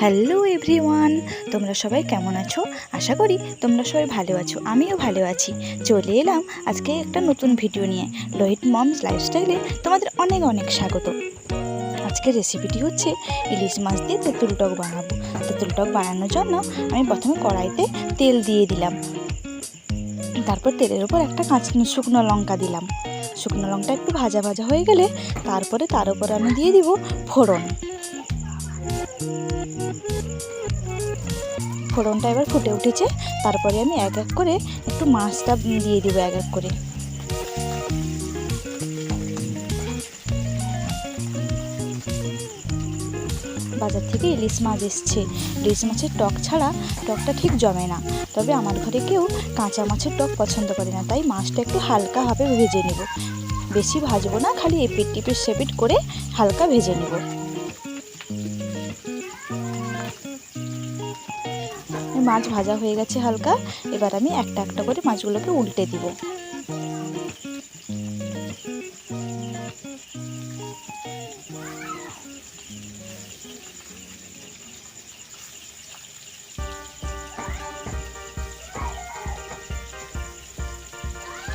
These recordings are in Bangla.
হ্যালো এভরিওয়ান, তোমরা সবাই কেমন আছো? আশা করি তোমরা সবাই ভালো আছো, আমিও ভালো আছি। চলে এলাম আজকে একটা নতুন ভিডিও নিয়ে। লোহিত মমস লাইফস্টাইলে তোমাদের অনেক অনেক স্বাগত। আজকের রেসিপিটি হচ্ছে ইলিশ মাছ দিয়ে তেঁতুল টক বানাবো। তেঁতুল টক বানানোর জন্য আমি প্রথমে কড়াইতে তেল দিয়ে দিলাম। তারপর তেলের ওপর একটা কাঁচা শুকনো লঙ্কা দিলাম। শুকনো লঙ্কা একটু ভাজা ভাজা হয়ে গেলে তারপরে তার উপর আমি দিয়ে দিব ফোড়ন। ফোড়নটা এবার ফুটে উঠেছে। তারপরে আমি এক এক করে একটু মাছটা দিয়ে দিব এক এক করে। বাজার থেকে ইলিশ মাছ এসছে। ইলিশ মাছের টক ছাড়া টকটা ঠিক জমে না। তবে আমার ঘরে কেউ কাঁচা মাছের টক পছন্দ করে না। তাই মাছটা একটু হালকাভাবে ভেজে নেব। বেশি ভাজবো না, খালি এপিট টিপিট সেপিট করে হালকা ভেজে নেব। মাছ ভাজা হয়ে গেছে হালকা। এবার আমি একটা একটা করে মাছগুলোকে উল্টে দিব।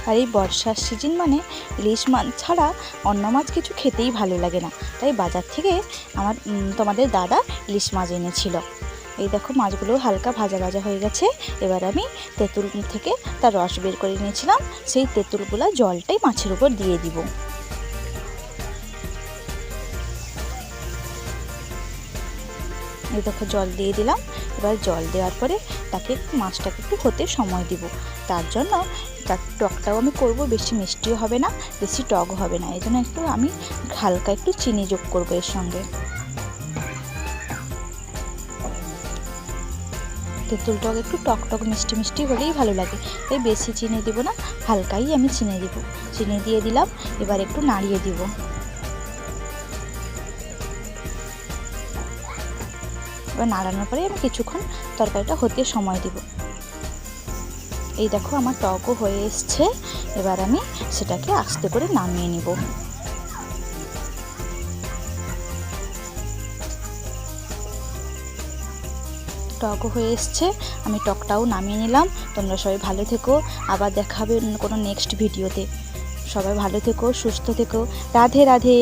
আর এই বর্ষার সিজন মানে ইলিশ মাছ ছাড়া অন্য মাছ কিছু খেতেই ভালো লাগে না। তাই বাজার থেকে আমার তোমাদের দাদা ইলিশ মাছ এনেছিল। এই দেখো মাছগুলো হালকা ভাজা ভাজা হয়ে গেছে। এবার আমি তেঁতুল থেকে তার রস বের করে নিয়েছিলাম। সেই তেঁতুলগুলো জলটাই মাছের উপর দিয়ে দিব। দেখো জল দিয়ে দিলাম। এবার জল দেওয়ার পরে তাকে মাছটাকে একটু হতে সময় দিব। তার জন্য তার টকটাও আমি করব, বেশি মিষ্টিও হবে না, বেশি টক হবে না। এই জন্য একটু আমি হালকা একটু চিনি যোগ করব এর সঙ্গে। তেঁতুল টক একটু টক টক মিষ্টি মিষ্টি হলেই ভালো লাগে। তাই বেশি চিনি দিব না, হালকাই আমি চিনি দিব। চিনি দিয়ে দিলাম, এবার একটু নাড়িয়ে দিব। এবার নাড়ানোর পরে আমি কিছুক্ষণ তরকারিটা হতে সময় দিব। এই দেখো আমার টকও হয়ে এসছে। এবার আমি সেটাকে আস্তে করে নামিয়ে নিব। টকও হয়ে এসছে। আমি টকটাও নামিয়ে নিলাম। তোমরা সবাই ভালো থেকো। আবার দেখাবে কোনো নেক্সট ভিডিওতে সবাই ভালো থেকো, সুস্থ থেকো। রাধে রাধে।